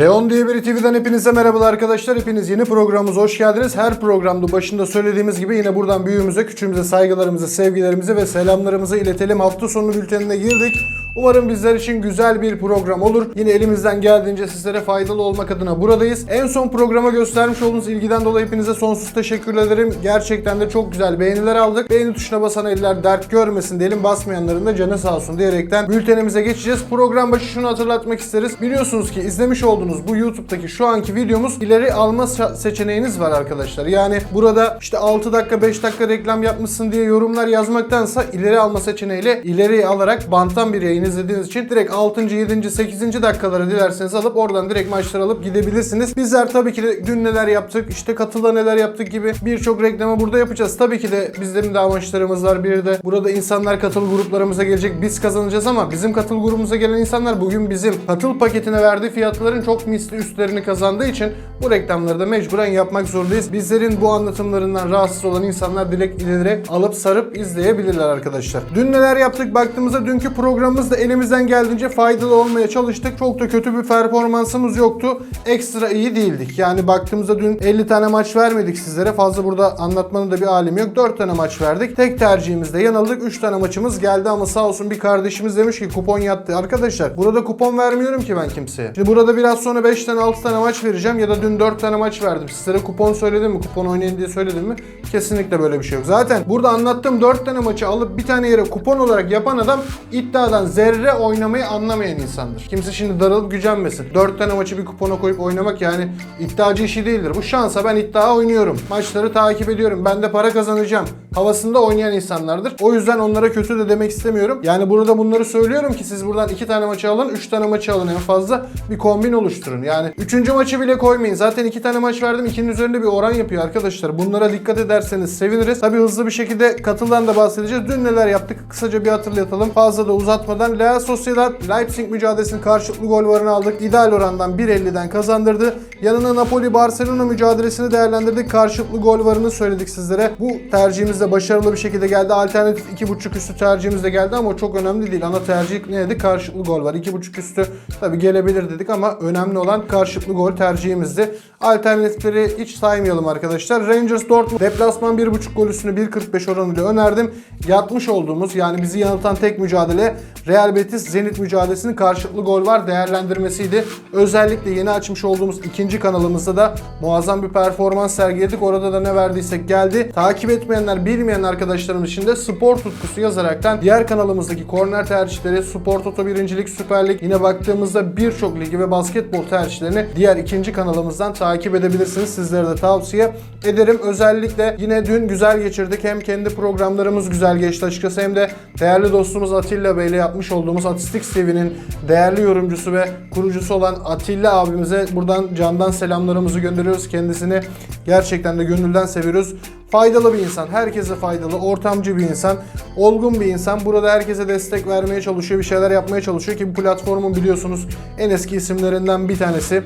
Leon diye bir TV'den hepinize merhabalar arkadaşlar. Hepiniz yeni programımıza hoş geldiniz. Her programda başında söylediğimiz gibi yine buradan büyüğümüze, küçüğümüze saygılarımızı, sevgilerimizi ve selamlarımızı iletelim. Hafta sonu bültenine girdik. Umarım bizler için güzel bir program olur. Yine elimizden geldiğince sizlere faydalı olmak adına buradayız. En son programa göstermiş olduğunuz ilgiden dolayı hepinize sonsuz teşekkür ederim. Gerçekten de çok güzel beğeniler aldık. Beğeni tuşuna basan eller dert görmesin diyelim. Basmayanların da canı sağ olsun diyerekten bültenimize geçeceğiz. Program başı şunu hatırlatmak isteriz. Biliyorsunuz ki izlemiş olduğunuz bu YouTube'daki şu anki videomuz ileri alma se- seçeneğiniz var arkadaşlar. Yani burada işte 6 dakika 5 dakika reklam yapmışsın diye yorumlar yazmaktansa ileri alma seçeneğiyle ileri alarak banttan bir yayın izlediğiniz için direkt 6. 7. 8. dakikaları dilerseniz alıp oradan direkt maçları alıp gidebilirsiniz. Bizler tabii ki de dün neler yaptık, işte katıla neler yaptık gibi birçok reklamı burada yapacağız. Tabii ki de bizlerin de amaçlarımız var. Bir de burada insanlar katıl gruplarımıza gelecek. Biz kazanacağız ama bizim katıl grubumuza gelen insanlar bugün bizim katıl paketine verdiği fiyatların çok misli üstlerini kazandığı için bu reklamları da mecburen yapmak zorundayız. Bizlerin bu anlatımlarından rahatsız olan insanlar direkt ileri alıp sarıp izleyebilirler arkadaşlar. Dün neler yaptık baktığımızda dünkü programımızda elimizden geldiğince faydalı olmaya çalıştık. Çok da kötü bir performansımız yoktu. Ekstra iyi değildik. Yani baktığımızda dün 50 tane maç vermedik sizlere. Fazla burada anlatmanın da bir alemi yok. 4 tane maç verdik. Tek tercihimizde yanıldık. 3 tane maçımız geldi ama sağ olsun bir kardeşimiz demiş ki kupon yattı. Arkadaşlar burada kupon vermiyorum ki ben kimseye. Şimdi burada biraz sonra 5 tane 6 tane maç vereceğim ya da dün 4 tane maç verdim. Sizlere kupon söyledim mi? Kupon oynayın diye söyledim mi? Kesinlikle böyle bir şey yok. Zaten burada anlattığım 4 tane maçı alıp bir tane yere kupon olarak yapan adam iddiadan zerre oynamayı anlamayan insandır. Kimse şimdi darılıp gücenmesin. 4 tane maçı bir kupona koyup oynamak yani iddiacı işi değildir. Bu şansa ben iddia oynuyorum. Maçları takip ediyorum. Ben de para kazanacağım. Havasında oynayan insanlardır. O yüzden onlara kötü de demek istemiyorum. Yani burada bunları söylüyorum ki siz buradan 2 tane maçı alın, 3 tane maçı alın en fazla. Bir kombin oluşturun. Yani 3. maçı bile koymayın. Zaten 2 tane maç verdim. 2'nin üzerinde bir oran yapıyor arkadaşlar. Bunlara dikkat ederseniz seviniriz. Tabi hızlı bir şekilde katıldan da bahsedeceğiz. Dün neler yaptık? Kısaca bir hatırlatalım. Fazla da uzatmadan. Real Sociedad Leipzig mücadelesinin karşılıklı gol varını aldık. İdeal orandan 1.50'den kazandırdı. Yanına Napoli Barcelona mücadelesini değerlendirdik. Karşılıklı gol varını söyledik sizlere. Bu tercihimiz de başarılı bir şekilde geldi. Alternatif 2.5 üstü tercihimiz de geldi ama çok önemli değil. Ana tercih neydi? Karşılıklı gol var. 2.5 üstü tabi gelebilir dedik ama önemli olan karşılıklı gol tercihimizdi. Alternatifleri hiç saymayalım arkadaşlar. Rangers Dortmund deplasman 1.5 gol üstünü 1.45 oranıyla önerdim. Yatmış olduğumuz yani bizi yanıltan tek mücadele Real Betis Zenit mücadelesinin karşılıklı gol var değerlendirmesiydi. Özellikle yeni açmış olduğumuz ikinci kanalımızda da muazzam bir performans sergiledik. Orada da ne verdiysek geldi. Takip etmeyenler, bilmeyen arkadaşlarımız için de spor tutkusu yazaraktan diğer kanalımızdaki korner tercihleri, Spor Toto 1. Lig, Süper Lig yine baktığımızda birçok ligi ve basketbol tercihlerini diğer ikinci kanalımızdan takip edebilirsiniz. Sizlere de tavsiye ederim. Özellikle yine dün güzel geçirdik. Hem kendi programlarımız güzel geçti açıkçası hem de değerli dostumuz Atilla Bey ile yapmış olduğumuz Atistik TV'nin değerli yorumcusu ve kurucusu olan Atilla abimize buradan candan selamlarımızı gönderiyoruz. Kendisini gerçekten de gönülden seviyoruz. Faydalı bir insan, herkese faydalı, ortamcı bir insan, olgun bir insan. Burada herkese destek vermeye çalışıyor, bir şeyler yapmaya çalışıyor ki bu platformun biliyorsunuz en eski isimlerinden bir tanesi.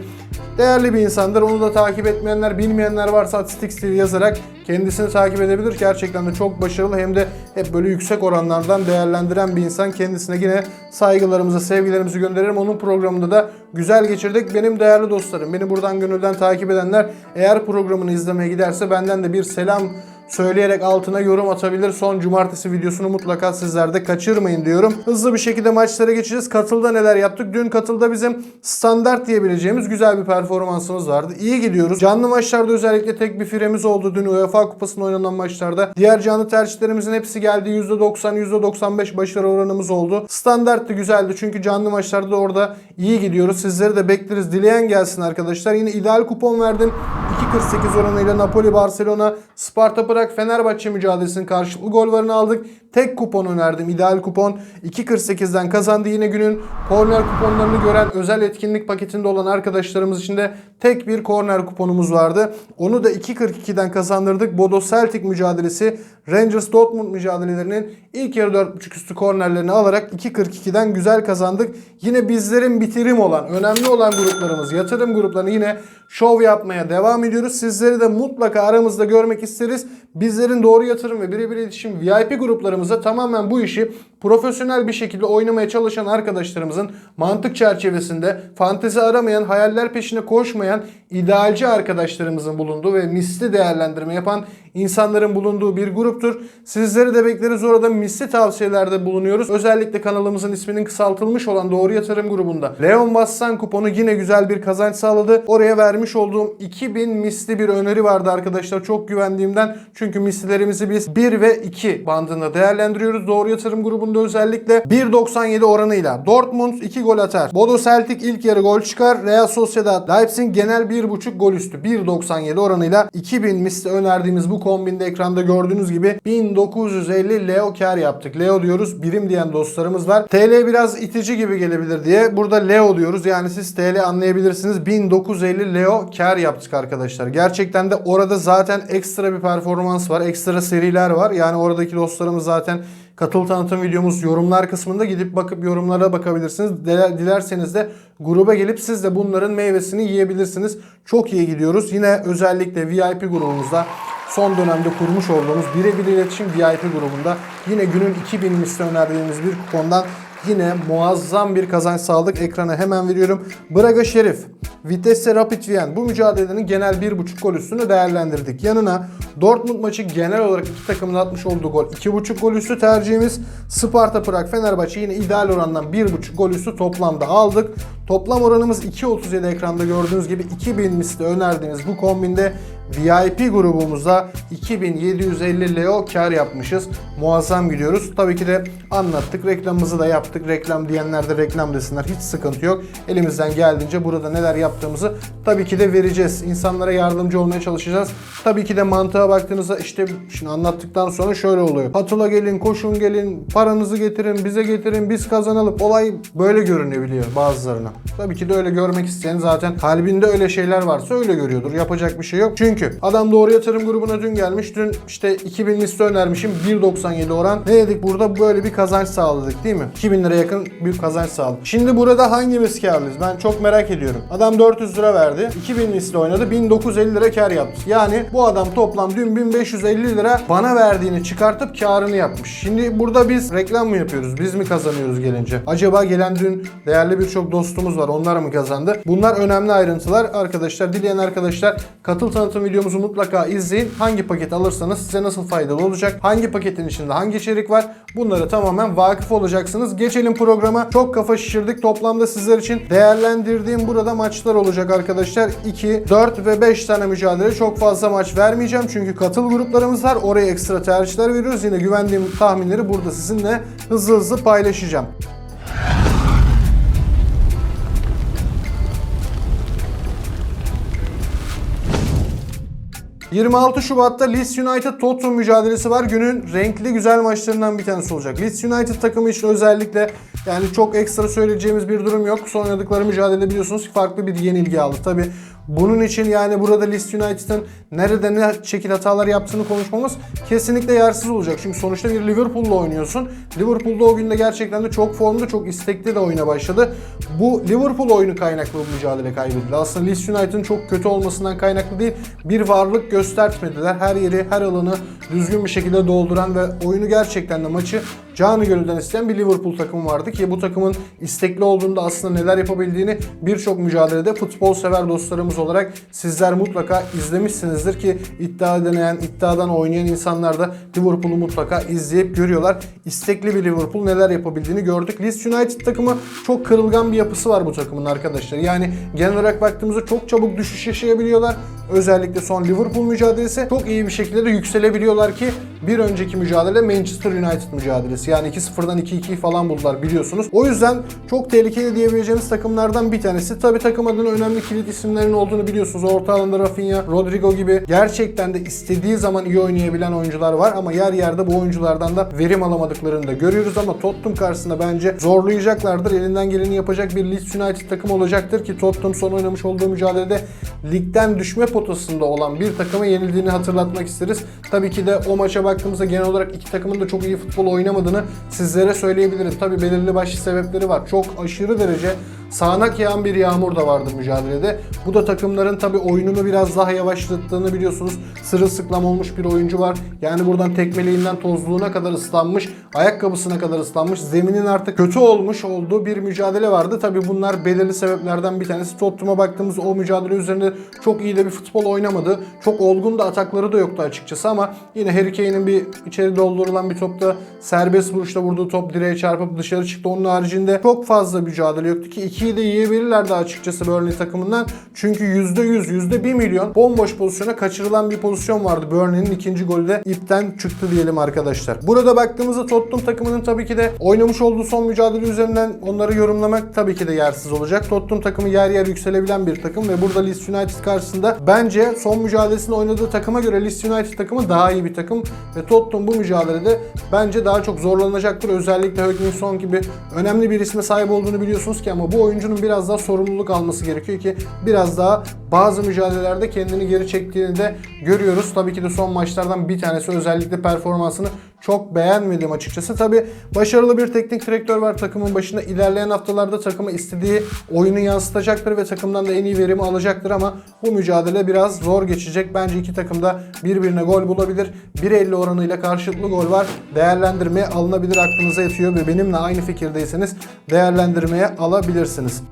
Değerli bir insandır. Onu da takip etmeyenler, bilmeyenler varsa Atistix TV yazarak kendisini takip edebilir. Gerçekten de çok başarılı hem de hep böyle yüksek oranlardan değerlendiren bir insan. Kendisine yine saygılarımızı, sevgilerimizi gönderirim. Onun programında da güzel geçirdik. Benim değerli dostlarım, beni buradan gönülden takip edenler eğer programını izlemeye giderse benden de bir selam söyleyerek altına yorum atabilir. Son cumartesi videosunu mutlaka sizler de kaçırmayın diyorum. Hızlı bir şekilde maçlara geçeceğiz. Katılda neler yaptık? Dün katılda bizim standart diyebileceğimiz güzel bir performansımız vardı. İyi gidiyoruz. Canlı maçlarda özellikle tek bir firemiz oldu dün UEFA Kupası'nda oynanan maçlarda. Diğer canlı tercihlerimizin hepsi geldi. %90, %95 başarı oranımız oldu. Standarttı güzeldi çünkü canlı maçlarda orada iyi gidiyoruz. Sizleri de bekleriz. Dileyen gelsin arkadaşlar. Yine ideal kupon verdim. 2.48 oranıyla Napoli, Barcelona, Sparta Prag, Fenerbahçe mücadelesinin karşılıklı gol varını aldık. Tek kupon önerdim. ideal kupon 2.48'den kazandı. Yine günün korner kuponlarını gören özel etkinlik paketinde olan arkadaşlarımız için de tek bir korner kuponumuz vardı. Onu da 2.42'den kazandırdık. Bodo Celtic mücadelesi Rangers Dortmund mücadelelerinin ilk yarı 4.5 üstü kornerlerini alarak 2.42'den güzel kazandık. Yine bizlerin bitirim olan, önemli olan gruplarımız, yatırım gruplarını yine şov yapmaya devam ediyoruz. Sizleri de mutlaka aramızda görmek isteriz. Bizlerin doğru yatırım ve birebir iletişim VIP gruplarımıza tamamen bu işi profesyonel bir şekilde oynamaya çalışan arkadaşlarımızın mantık çerçevesinde fantezi aramayan, hayaller peşine koşmayan idealci arkadaşlarımızın bulunduğu ve misli değerlendirme yapan insanların bulunduğu bir gruptur. Sizleri de bekleriz orada misli tavsiyelerde bulunuyoruz. Özellikle kanalımızın isminin kısaltılmış olan Doğru Yatırım grubunda. Leon Bassan kuponu yine güzel bir kazanç sağladı. Oraya vermiş olduğum 2000 misli bir öneri vardı arkadaşlar. Çok güvendiğimden. Çünkü mislilerimizi biz 1 ve 2 bandında değerlendiriyoruz. Doğru Yatırım grubunda özellikle 1.97 oranıyla Dortmund 2 gol atar. Bodo Celtic ilk yarı gol çıkar. Real Sociedad Leipzig genel 1.5 gol üstü. 1.97 oranıyla 2000 misli önerdiğimiz bu kombinde ekranda gördüğünüz gibi 1950 Leo kar yaptık. Leo diyoruz. Birim diyen dostlarımız var. TL biraz itici gibi gelebilir diye. Burada Leo diyoruz. Yani siz TL anlayabilirsiniz. 1950 Leo kar yaptık arkadaşlar. Gerçekten de orada zaten ekstra bir performans var. Ekstra seriler var. Yani oradaki dostlarımız zaten Katıl tanıtım videomuz yorumlar kısmında gidip bakıp yorumlara bakabilirsiniz. Dile- Dilerseniz de gruba gelip siz de bunların meyvesini yiyebilirsiniz. Çok iyi gidiyoruz. Yine özellikle VIP grubumuzda son dönemde kurmuş olduğumuz birebir iletişim VIP grubunda yine günün 2000 misli önerdiğimiz bir kupondan yine muazzam bir kazanç sağladık. Ekrana hemen veriyorum. Braga Şerif, Vitesse Rapid Wien bu mücadelenin genel 1.5 gol üstünü değerlendirdik. Yanına Dortmund maçı genel olarak iki takımın atmış olduğu gol 2.5 gol üstü tercihimiz. Sparta Prag Fenerbahçe yine ideal orandan 1.5 gol üstü toplamda aldık. Toplam oranımız 2.37 ekranda gördüğünüz gibi 2000 misli önerdiğimiz bu kombinde VIP grubumuzda 2750 Leo kar yapmışız. Muazzam gidiyoruz. Tabii ki de anlattık. Reklamımızı da yaptık. Reklam diyenler de reklam desinler. Hiç sıkıntı yok. Elimizden geldiğince burada neler yaptığımızı tabii ki de vereceğiz. İnsanlara yardımcı olmaya çalışacağız. Tabii ki de mantığa baktığınızda işte şimdi anlattıktan sonra şöyle oluyor. Patula gelin, koşun gelin, paranızı getirin, bize getirin, biz kazanalım. Olay böyle görünüyor biliyor bazılarına. Tabii ki de öyle görmek isteyen zaten kalbinde öyle şeyler varsa öyle görüyordur. Yapacak bir şey yok. Çünkü adam doğru yatırım grubuna dün gelmiş. Dün işte 2000 liste önermişim. 1.97 oran. Ne dedik burada? Böyle bir kazanç sağladık değil mi? 2000 lira yakın bir kazanç sağladık. Şimdi burada hangimiz karlıyız? Ben çok merak ediyorum. Adam 400 lira verdi. 2000 liste oynadı. 1950 lira kar yaptı. Yani bu adam toplam dün 1550 lira bana verdiğini çıkartıp karını yapmış. Şimdi burada biz reklam mı yapıyoruz? Biz mi kazanıyoruz gelince? Acaba gelen dün değerli birçok dostumuz var. Onlar mı kazandı? Bunlar önemli ayrıntılar. Arkadaşlar dileyen arkadaşlar katıl tanıtım videomuzu mutlaka izleyin. Hangi paket alırsanız size nasıl faydalı olacak? Hangi paketin içinde hangi içerik var? Bunları tamamen vakıf olacaksınız. Geçelim programa. Çok kafa şişirdik. Toplamda sizler için değerlendirdiğim burada maçlar olacak arkadaşlar. 2, 4 ve 5 tane mücadele. Çok fazla maç vermeyeceğim. Çünkü katıl gruplarımız var. Oraya ekstra tercihler veriyoruz. Yine güvendiğim tahminleri burada sizinle hızlı hızlı paylaşacağım. 26 Şubat'ta Leeds United Tottenham mücadelesi var. Günün renkli güzel maçlarından bir tanesi olacak. Leeds United takımı için özellikle yani çok ekstra söyleyeceğimiz bir durum yok. Son oynadıkları mücadele biliyorsunuz farklı bir yenilgi aldı. Tabi bunun için yani burada Leeds United'ın nerede ne şekil hatalar yaptığını konuşmamız kesinlikle yersiz olacak. Çünkü sonuçta bir Liverpool'la oynuyorsun. Liverpool'da o günde gerçekten de çok formda, çok istekli de oyuna başladı. Bu Liverpool oyunu kaynaklı bu mücadele kaybedildi. Aslında Leeds United'ın çok kötü olmasından kaynaklı değil. Bir varlık göstermediler. Her yeri, her alanı düzgün bir şekilde dolduran ve oyunu gerçekten de maçı canı gönülden isteyen bir Liverpool takımı vardı ki bu takımın istekli olduğunda aslında neler yapabildiğini birçok mücadelede futbol sever dostlarımız olarak sizler mutlaka izlemişsinizdir ki iddia deneyen, iddiadan oynayan insanlar da Liverpool'u mutlaka izleyip görüyorlar. İstekli bir Liverpool neler yapabildiğini gördük. Leeds United takımı çok kırılgan bir yapısı var bu takımın arkadaşlar. Yani genel olarak baktığımızda çok çabuk düşüş yaşayabiliyorlar. Özellikle son Liverpool mücadelesi çok iyi bir şekilde de yükselebiliyorlar ki bir önceki mücadele Manchester United mücadelesi. Yani 2-0'dan 2-2'yi falan buldular biliyorsunuz. O yüzden çok tehlikeli diyebileceğimiz takımlardan bir tanesi. Tabi takım adına önemli kilit isimlerin olduğunu biliyorsunuz. Orta alanda Rafinha, Rodrigo gibi gerçekten de istediği zaman iyi oynayabilen oyuncular var ama yer yerde bu oyunculardan da verim alamadıklarını da görüyoruz ama Tottenham karşısında bence zorlayacaklardır. Elinden geleni yapacak bir Leeds United takım olacaktır ki Tottenham son oynamış olduğu mücadelede ligden düşme potasında olan bir takıma yenildiğini hatırlatmak isteriz. Tabii ki de o maça baktığımızda genel olarak iki takımın da çok iyi futbol oynamadığını sizlere söyleyebilirim. Tabii belirli başlı sebepleri var. Çok aşırı derece sağanak yağan bir yağmur da vardı mücadelede. Bu da takımların tabi oyununu biraz daha yavaşlattığını biliyorsunuz. Sırılsıklam olmuş bir oyuncu var. Yani buradan tekmeleğinden tozluğuna kadar ıslanmış, ayakkabısına kadar ıslanmış, zeminin artık kötü olmuş olduğu bir mücadele vardı. Tabi bunlar belirli sebeplerden bir tanesi. Tottenham'a baktığımız o mücadele üzerinde çok iyi de bir futbol oynamadı. Çok olgun da atakları da yoktu açıkçası ama yine Harry Kane'in bir içeri doldurulan bir topta serbest vuruşta vurduğu top direğe çarpıp dışarı çıktı. Onun haricinde çok fazla mücadele yoktu ki 2'yi de yiyebilirlerdi açıkçası Burnley takımından. Çünkü %100, %1 milyon bomboş pozisyona kaçırılan bir pozisyon vardı. Burnley'nin ikinci golü de ipten çıktı diyelim arkadaşlar. Burada baktığımızda Tottenham takımının tabii ki de oynamış olduğu son mücadele üzerinden onları yorumlamak tabii ki de yersiz olacak. Tottenham takımı yer yer yükselebilen bir takım ve burada Leeds United karşısında bence son mücadelesinde oynadığı takıma göre Leeds United takımı daha iyi bir takım ve Tottenham bu mücadelede bence daha çok zorlanacaktır. Özellikle Heung-min Son gibi önemli bir isme sahip olduğunu biliyorsunuz ki ama bu oyuncunun biraz daha sorumluluk alması gerekiyor ki biraz daha bazı mücadelelerde kendini geri çektiğini de görüyoruz. Tabii ki de son maçlardan bir tanesi özellikle performansını çok beğenmedim açıkçası. Tabi başarılı bir teknik direktör var takımın başında. İlerleyen haftalarda takımı istediği oyunu yansıtacaktır ve takımdan da en iyi verimi alacaktır ama bu mücadele biraz zor geçecek. Bence iki takım da birbirine gol bulabilir. 1.50 oranıyla karşılıklı gol var. Değerlendirmeye alınabilir aklınıza yatıyor ve benimle aynı fikirdeyseniz değerlendirmeye alabilirsiniz.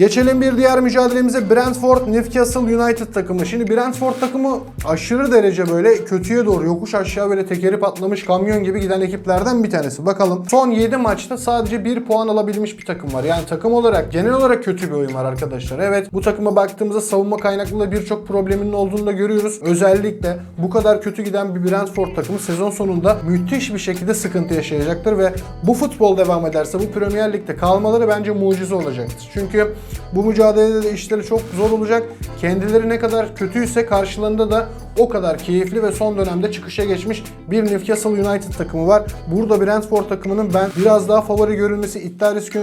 Geçelim bir diğer mücadelemize Brentford Newcastle United takımı. Şimdi Brentford takımı aşırı derece böyle kötüye doğru yokuş aşağı böyle tekeri patlamış kamyon gibi giden ekiplerden bir tanesi. Bakalım son 7 maçta sadece 1 puan alabilmiş bir takım var. Yani takım olarak genel olarak kötü bir oyun var arkadaşlar. Evet bu takıma baktığımızda savunma kaynaklı da birçok probleminin olduğunu da görüyoruz. Özellikle bu kadar kötü giden bir Brentford takımı sezon sonunda müthiş bir şekilde sıkıntı yaşayacaktır ve bu futbol devam ederse bu Premier Lig'de kalmaları bence mucize olacaktır. Çünkü bu mücadelede de işleri çok zor olacak. Kendileri ne kadar kötüyse karşılarında da o kadar keyifli ve son dönemde çıkışa geçmiş bir Newcastle United takımı var. Burada Brentford takımının ben biraz daha favori görülmesi iddia risk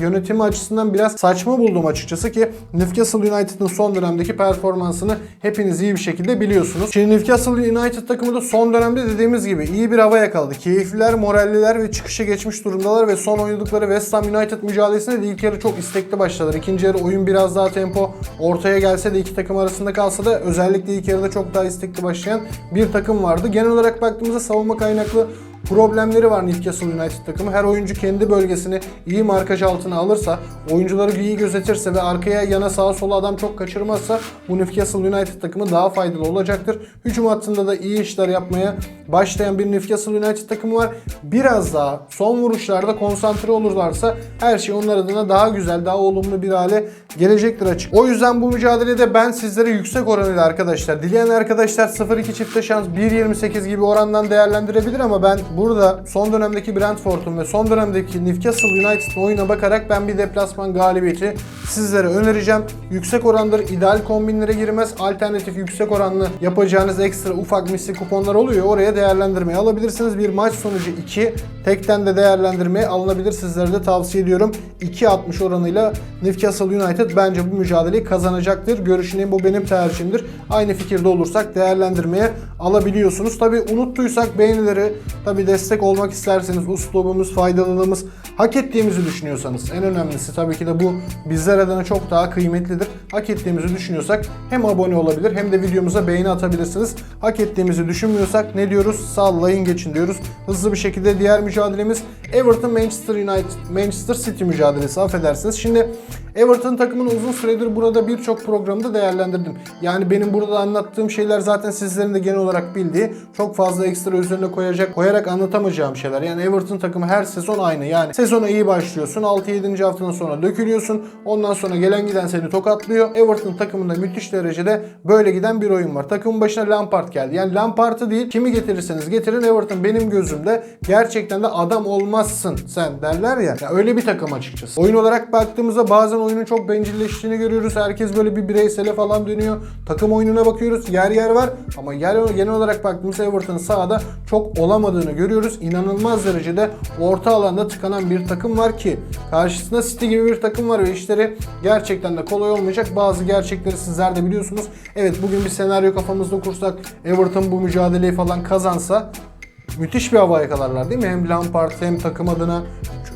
yönetimi, açısından biraz saçma buldum açıkçası ki Newcastle United'ın son dönemdeki performansını hepiniz iyi bir şekilde biliyorsunuz. Şimdi Newcastle United takımı da son dönemde dediğimiz gibi iyi bir hava yakaladı. Keyifliler, moralliler ve çıkışa geçmiş durumdalar ve son oynadıkları West Ham United mücadelesinde de ilk yarı çok istekli başladılar. İkinci yarı oyun biraz daha tempo ortaya gelse de iki takım arasında kalsa da özellikle ilk yarıda çok daha istekli başlayan bir takım vardı. Genel olarak baktığımızda savunma kaynaklı problemleri var Newcastle United takımı. Her oyuncu kendi bölgesini iyi markaj altına alırsa, oyuncuları iyi gözetirse ve arkaya yana sağa sola adam çok kaçırmazsa bu Newcastle United takımı daha faydalı olacaktır. Hücum hattında da iyi işler yapmaya başlayan bir Newcastle United takımı var. Biraz daha son vuruşlarda konsantre olurlarsa her şey onlar adına daha güzel, daha olumlu bir hale gelecektir açık. O yüzden bu mücadelede ben sizlere yüksek oranıyla arkadaşlar, dileyen arkadaşlar 0-2 çifte şans 1.28 gibi orandan değerlendirebilir ama ben burada son dönemdeki Brentford'un ve son dönemdeki Newcastle United'ın oyuna bakarak ben bir deplasman galibiyeti sizlere önereceğim. Yüksek orandır, ideal kombinlere girmez. Alternatif yüksek oranlı yapacağınız ekstra ufak misli kuponlar oluyor. Oraya değerlendirmeye alabilirsiniz. Bir maç sonucu 2 tekten de değerlendirmeye alınabilir. Sizlere de tavsiye ediyorum. 2.60 oranıyla Newcastle United bence bu mücadeleyi kazanacaktır. Görüşünün bu benim tercihimdir. Aynı fikirde olursak değerlendirmeye alabiliyorsunuz. Tabi unuttuysak beğenileri, tabi destek olmak isterseniz uslubumuz, faydalılığımız hak ettiğimizi düşünüyorsanız en önemlisi tabii ki de bu bizler adına çok daha kıymetlidir. Hak ettiğimizi düşünüyorsak hem abone olabilir hem de videomuza beğeni atabilirsiniz. Hak ettiğimizi düşünmüyorsak ne diyoruz? Sallayın geçin diyoruz. Hızlı bir şekilde diğer mücadelemiz Everton Manchester United Manchester City mücadelesi affedersiniz. Şimdi Everton takımını uzun süredir burada birçok programda değerlendirdim. Yani benim burada anlattığım şeyler zaten sizlerin de genel olarak bildiği çok fazla ekstra üzerine koyacak koyarak anlatamayacağım şeyler. Yani Everton takımı her sezon aynı. Yani sezona iyi başlıyorsun. 6-7. haftanın sonra dökülüyorsun. Ondan sonra gelen giden seni tokatlıyor. Everton takımında müthiş derecede böyle giden bir oyun var. Takımın başına Lampard geldi. Yani Lampard'ı değil kimi getirirseniz getirin Everton benim gözümde gerçekten de adam olma olmazsın sen derler ya. ya. Öyle bir takım açıkçası. Oyun olarak baktığımızda bazen oyunun çok bencilleştiğini görüyoruz. Herkes böyle bir bireysele falan dönüyor. Takım oyununa bakıyoruz. Yer yer var ama yer, genel olarak baktığımızda Everton'ın sahada çok olamadığını görüyoruz. İnanılmaz derecede orta alanda tıkanan bir takım var ki karşısında City gibi bir takım var ve işleri gerçekten de kolay olmayacak. Bazı gerçekleri sizler de biliyorsunuz. Evet bugün bir senaryo kafamızda kursak Everton bu mücadeleyi falan kazansa müthiş bir hava yakalarlar değil mi? Hem Lampard hem takım adına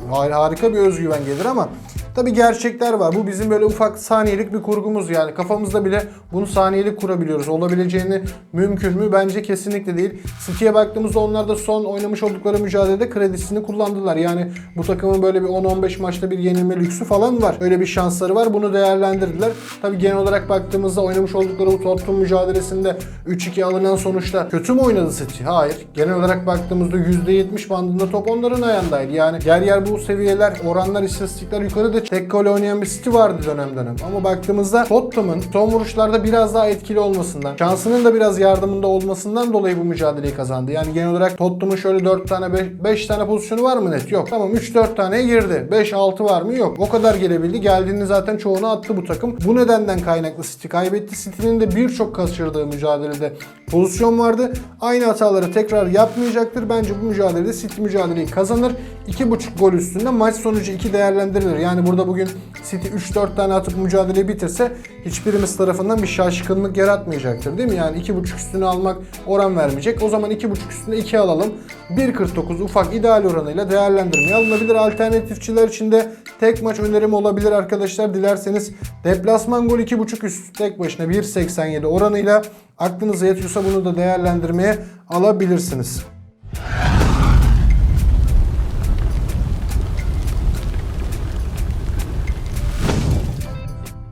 harika bir özgüven gelir ama Tabi gerçekler var. Bu bizim böyle ufak saniyelik bir kurgumuz yani. Kafamızda bile bunu saniyelik kurabiliyoruz. Olabileceğini mümkün mü? Bence kesinlikle değil. City'ye baktığımızda onlar da son oynamış oldukları mücadelede kredisini kullandılar. Yani bu takımın böyle bir 10-15 maçta bir yenilme lüksü falan var. Öyle bir şansları var. Bunu değerlendirdiler. Tabi genel olarak baktığımızda oynamış oldukları bu Tottenham mücadelesinde 3-2 alınan sonuçta kötü mü oynadı City? Hayır. Genel olarak baktığımızda %70 bandında top onların ayağındaydı. Yani yer yer bu seviyeler, oranlar, istatistikler yukarı tek gol oynayan bir City vardı dönem dönem. Ama baktığımızda Tottenham'ın son vuruşlarda biraz daha etkili olmasından, şansının da biraz yardımında olmasından dolayı bu mücadeleyi kazandı. Yani genel olarak Tottenham'ın şöyle 4 tane 5, 5 tane pozisyonu var mı net? Yok. Tamam 3-4 taneye girdi. 5-6 var mı? Yok. O kadar gelebildi. Geldiğinde zaten çoğunu attı bu takım. Bu nedenden kaynaklı City kaybetti. City'nin de birçok kaçırdığı mücadelede pozisyon vardı. Aynı hataları tekrar yapmayacaktır. Bence bu mücadelede City mücadeleyi kazanır. 2.5 gol üstünde maç sonucu 2 değerlendirilir. Yani burada bugün City 3-4 tane atıp mücadeleyi bitirse hiçbirimiz tarafından bir şaşkınlık yaratmayacaktır değil mi? Yani 2.5 üstüne almak oran vermeyecek. O zaman 2.5 üstüne 2 alalım. 1.49 ufak ideal oranıyla değerlendirmeye alınabilir. Alternatifçiler için de tek maç önerim olabilir arkadaşlar. Dilerseniz deplasman gol 2.5 üst tek başına 1.87 oranıyla aklınıza yatıyorsa bunu da değerlendirmeye alabilirsiniz.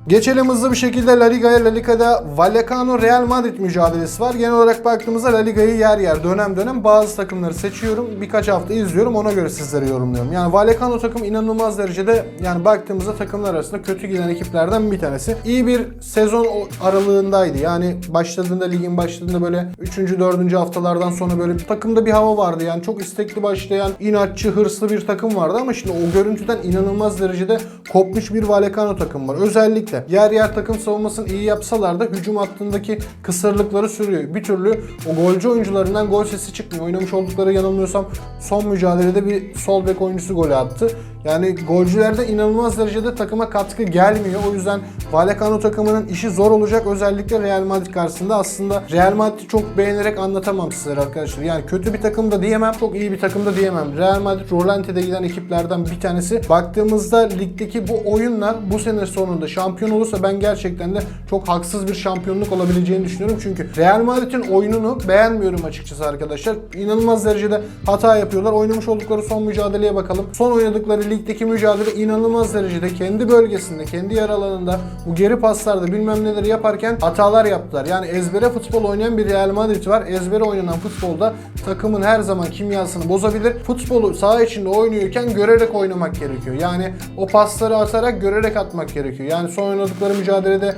Geçelim hızlı bir şekilde La Liga'ya. La Liga'da Vallecano Real Madrid mücadelesi var. Genel olarak baktığımızda La Liga'yı yer yer dönem dönem bazı takımları seçiyorum. Birkaç hafta izliyorum ona göre sizlere yorumluyorum. Yani Vallecano takım inanılmaz derecede yani baktığımızda takımlar arasında kötü giden ekiplerden bir tanesi. İyi bir sezon aralığındaydı. Yani başladığında ligin başladığında böyle 3. 4. haftalardan sonra böyle bir takımda bir hava vardı. Yani çok istekli başlayan, inatçı, hırslı bir takım vardı ama şimdi o görüntüden inanılmaz derecede kopmuş bir Vallecano takım var. Özellikle yer yer takım savunmasını iyi yapsalar da hücum hattındaki kısırlıkları sürüyor. Bir türlü o golcü oyuncularından gol sesi çıkmıyor. Oynamış oldukları yanılmıyorsam son mücadelede bir sol bek oyuncusu golü attı. Yani golcülerde inanılmaz derecede takıma katkı gelmiyor. O yüzden Vallecano takımının işi zor olacak. Özellikle Real Madrid karşısında aslında Real Madrid'i çok beğenerek anlatamam sizlere arkadaşlar. Yani kötü bir takım da diyemem, çok iyi bir takım da diyemem. Real Madrid Rolante'de giden ekiplerden bir tanesi. Baktığımızda ligdeki bu oyunla bu sene sonunda şampiyon olursa ben gerçekten de çok haksız bir şampiyonluk olabileceğini düşünüyorum. Çünkü Real Madrid'in oyununu beğenmiyorum açıkçası arkadaşlar. İnanılmaz derecede hata yapıyorlar. Oynamış oldukları son mücadeleye bakalım. Son oynadıkları ligdeki mücadele inanılmaz derecede kendi bölgesinde, kendi yer alanında bu geri paslarda bilmem neleri yaparken hatalar yaptılar. Yani ezbere futbol oynayan bir Real Madrid var. Ezbere oynanan futbolda takımın her zaman kimyasını bozabilir. Futbolu saha içinde oynuyorken görerek oynamak gerekiyor. Yani o pasları atarak görerek atmak gerekiyor. Yani son oynadıkları mücadelede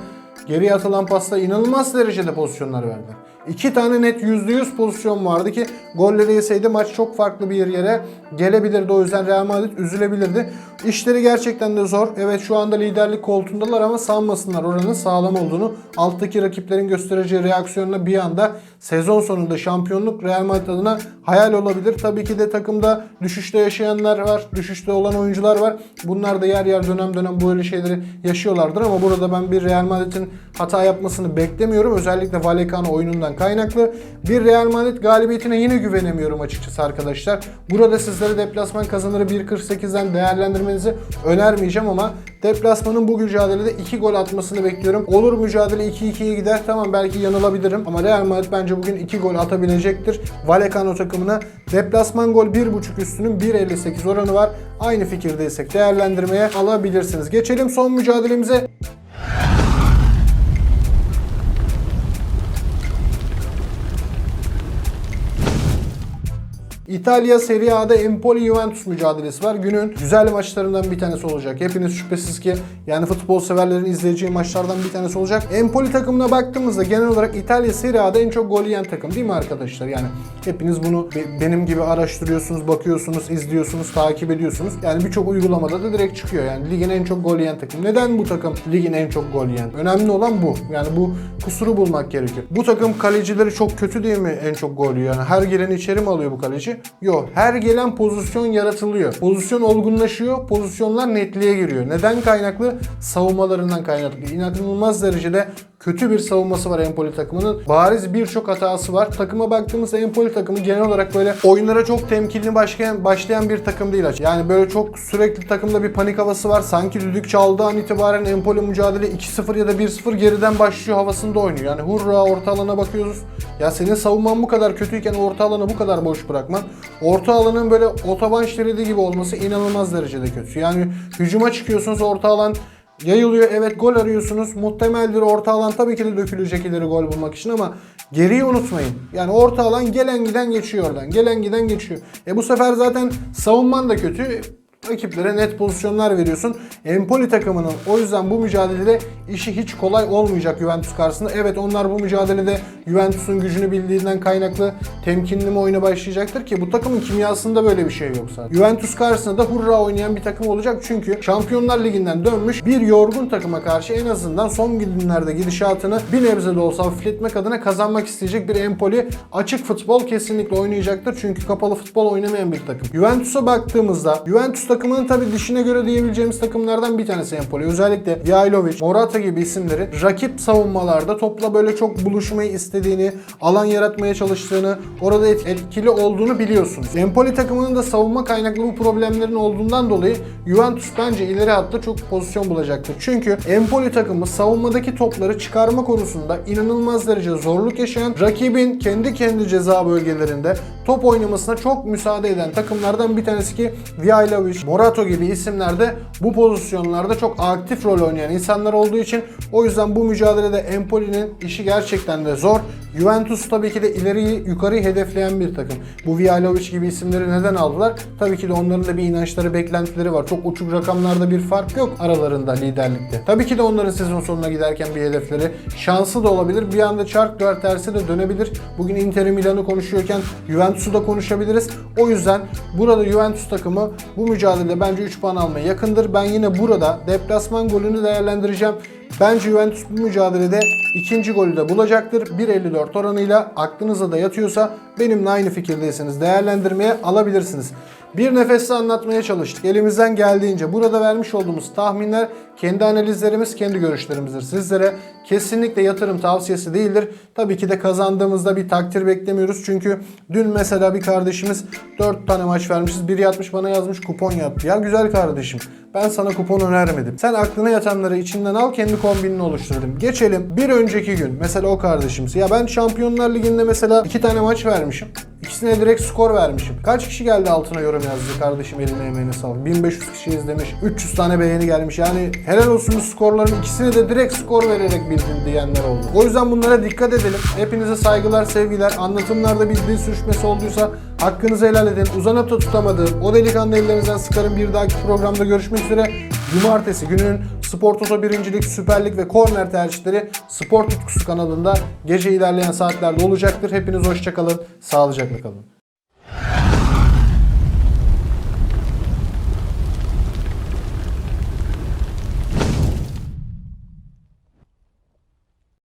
geriye atılan pasta inanılmaz derecede pozisyonlar verdi. İki tane net %100 pozisyon vardı ki golleri yeseydi maç çok farklı bir yere gelebilirdi. O yüzden Real Madrid üzülebilirdi. İşleri gerçekten de zor. Evet şu anda liderlik koltuğundalar ama sanmasınlar oranın sağlam olduğunu. Alttaki rakiplerin göstereceği reaksiyonla bir anda sezon sonunda şampiyonluk Real Madrid adına hayal olabilir. Tabii ki de takımda düşüşte yaşayanlar var. Düşüşte olan oyuncular var. Bunlar da yer yer dönem dönem böyle şeyleri yaşıyorlardır ama burada ben bir Real Madrid'in hata yapmasını beklemiyorum. Özellikle Vallecano oyunundan kaynaklı. Bir Real Madrid galibiyetine yine güvenemiyorum açıkçası arkadaşlar. Burada sizlere deplasman kazanırı 1.48'den değerlendirmenizi önermeyeceğim ama deplasmanın bu mücadelede 2 gol atmasını bekliyorum. Olur mücadele 2-2'ye gider tamam belki yanılabilirim ama Real Madrid bence bugün 2 gol atabilecektir. Vallecano takımına deplasman gol 1.5 üstünün 1.58 oranı var. Aynı fikirdeysek değerlendirmeye alabilirsiniz. Geçelim son mücadelemize. İtalya Serie A'da Empoli Juventus mücadelesi var. Günün güzel maçlarından bir tanesi olacak. Hepiniz şüphesiz ki yani futbol severlerin izleyeceği maçlardan bir tanesi olacak. Empoli takımına baktığımızda genel olarak İtalya Serie A'da en çok gol yiyen takım değil mi arkadaşlar? Yani hepiniz bunu be- benim gibi araştırıyorsunuz, bakıyorsunuz, izliyorsunuz, takip ediyorsunuz. Yani birçok uygulamada da direkt çıkıyor. Yani ligin en çok gol yiyen takım. Neden bu takım ligin en çok gol yiyen? Önemli olan bu. Yani bu kusuru bulmak gerekiyor. Bu takım kalecileri çok kötü diye mi en çok gol yiyor? Yani her gelen içeri mi alıyor bu kaleci? Yok. Her gelen pozisyon yaratılıyor. Pozisyon olgunlaşıyor. Pozisyonlar netliğe giriyor. Neden kaynaklı? Savunmalarından kaynaklı. İnanılmaz derecede kötü bir savunması var Empoli takımının. Bariz birçok hatası var. Takıma baktığımızda Empoli takımı genel olarak böyle oyunlara çok temkinli başlayan, başlayan bir takım değil. Yani böyle çok sürekli takımda bir panik havası var. Sanki düdük çaldığı an itibaren Empoli mücadele 2-0 ya da 1-0 geriden başlıyor havasında oynuyor. Yani hurra orta alana bakıyoruz. Ya senin savunman bu kadar kötüyken orta alanı bu kadar boş bırakman. Orta alanın böyle otoban şeridi gibi olması inanılmaz derecede kötü. Yani hücuma çıkıyorsunuz orta alan Yayılıyor evet gol arıyorsunuz. Muhtemeldir orta alan tabii ki de dökülecek ileri gol bulmak için ama geriyi unutmayın. Yani orta alan gelen giden geçiyor oradan. Gelen giden geçiyor. E bu sefer zaten savunman da kötü. Rakiplere net pozisyonlar veriyorsun. Empoli takımının o yüzden bu mücadelede işi hiç kolay olmayacak Juventus karşısında. Evet onlar bu mücadelede Juventus'un gücünü bildiğinden kaynaklı temkinli mi oyuna başlayacaktır ki bu takımın kimyasında böyle bir şey yok zaten. Juventus karşısında da hurra oynayan bir takım olacak çünkü Şampiyonlar Ligi'nden dönmüş bir yorgun takıma karşı en azından son günlerde gidişatını bir nebze de olsa hafifletmek adına kazanmak isteyecek bir Empoli açık futbol kesinlikle oynayacaktır. Çünkü kapalı futbol oynamayan bir takım. Juventus'a baktığımızda Juventus takımının tabii dişine göre diyebileceğimiz takımlardan bir tanesi Empoli. Özellikle Vjailovic, Morata gibi isimleri rakip savunmalarda topla böyle çok buluşmayı istediğini, alan yaratmaya çalıştığını, orada et- etkili olduğunu biliyorsunuz. Empoli takımının da savunma kaynaklı bu problemlerin olduğundan dolayı Juventus bence ileri hatta çok pozisyon bulacaktır. Çünkü Empoli takımı savunmadaki topları çıkarma konusunda inanılmaz derece zorluk yaşayan, rakibin kendi kendi ceza bölgelerinde top oynamasına çok müsaade eden takımlardan bir tanesi ki Vjailovic, Morato gibi isimlerde bu pozisyonlarda çok aktif rol oynayan insanlar olduğu için o yüzden bu mücadelede Empoli'nin işi gerçekten de zor. Juventus tabii ki de ileriyi yukarıyı hedefleyen bir takım. Bu Vjailovic gibi isimleri neden aldılar? Tabii ki de onların da bir inançları, beklentileri var. Çok uçuk rakamlarda bir fark yok aralarında liderlikte. Tabii ki de onların sezon sonuna giderken bir hedefleri şansı da olabilir. Bir anda çark dört tersi de dönebilir. Bugün Inter Milan'ı konuşuyorken Juventus'u da konuşabiliriz. O yüzden burada Juventus takımı bu mücadelede bence 3 puan almaya yakındır. Ben yine burada deplasman golünü değerlendireceğim. Bence Juventus bu mücadelede ikinci golü de bulacaktır. 1.54 oranıyla aklınıza da yatıyorsa benimle aynı fikirdeyseniz değerlendirmeye alabilirsiniz. Bir nefesle anlatmaya çalıştık. Elimizden geldiğince burada vermiş olduğumuz tahminler kendi analizlerimiz, kendi görüşlerimizdir. Sizlere kesinlikle yatırım tavsiyesi değildir. Tabii ki de kazandığımızda bir takdir beklemiyoruz. Çünkü dün mesela bir kardeşimiz 4 tane maç vermişiz. Biri yatmış bana yazmış kupon yaptı. Ya güzel kardeşim ben sana kupon önermedim. Sen aklına yatanları içinden al kendi kombinini oluştur dedim. Geçelim bir önceki gün mesela o kardeşimiz. Ya ben Şampiyonlar Ligi'nde mesela 2 tane maç vermişim. İkisine direkt skor vermişim. Kaç kişi geldi altına yorum yazdı kardeşim eline emeğine sağlık. 1500 kişi izlemiş. 300 tane beğeni gelmiş. Yani helal olsun bu skorların ikisine de direkt skor vererek bildin diyenler oldu. O yüzden bunlara dikkat edelim. Hepinize saygılar, sevgiler. Anlatımlarda bir dil sürçmesi olduysa hakkınızı helal edin. Uzanıp da tutamadığım o delikanlı ellerinizden sıkarım. Bir dahaki programda görüşmek üzere. Cumartesi günün Spor Toto birincilik, Süper Lig ve Korner tercihleri Spor Tutkusu kanalında gece ilerleyen saatlerde olacaktır. Hepiniz hoşçakalın, sağlıcakla kalın.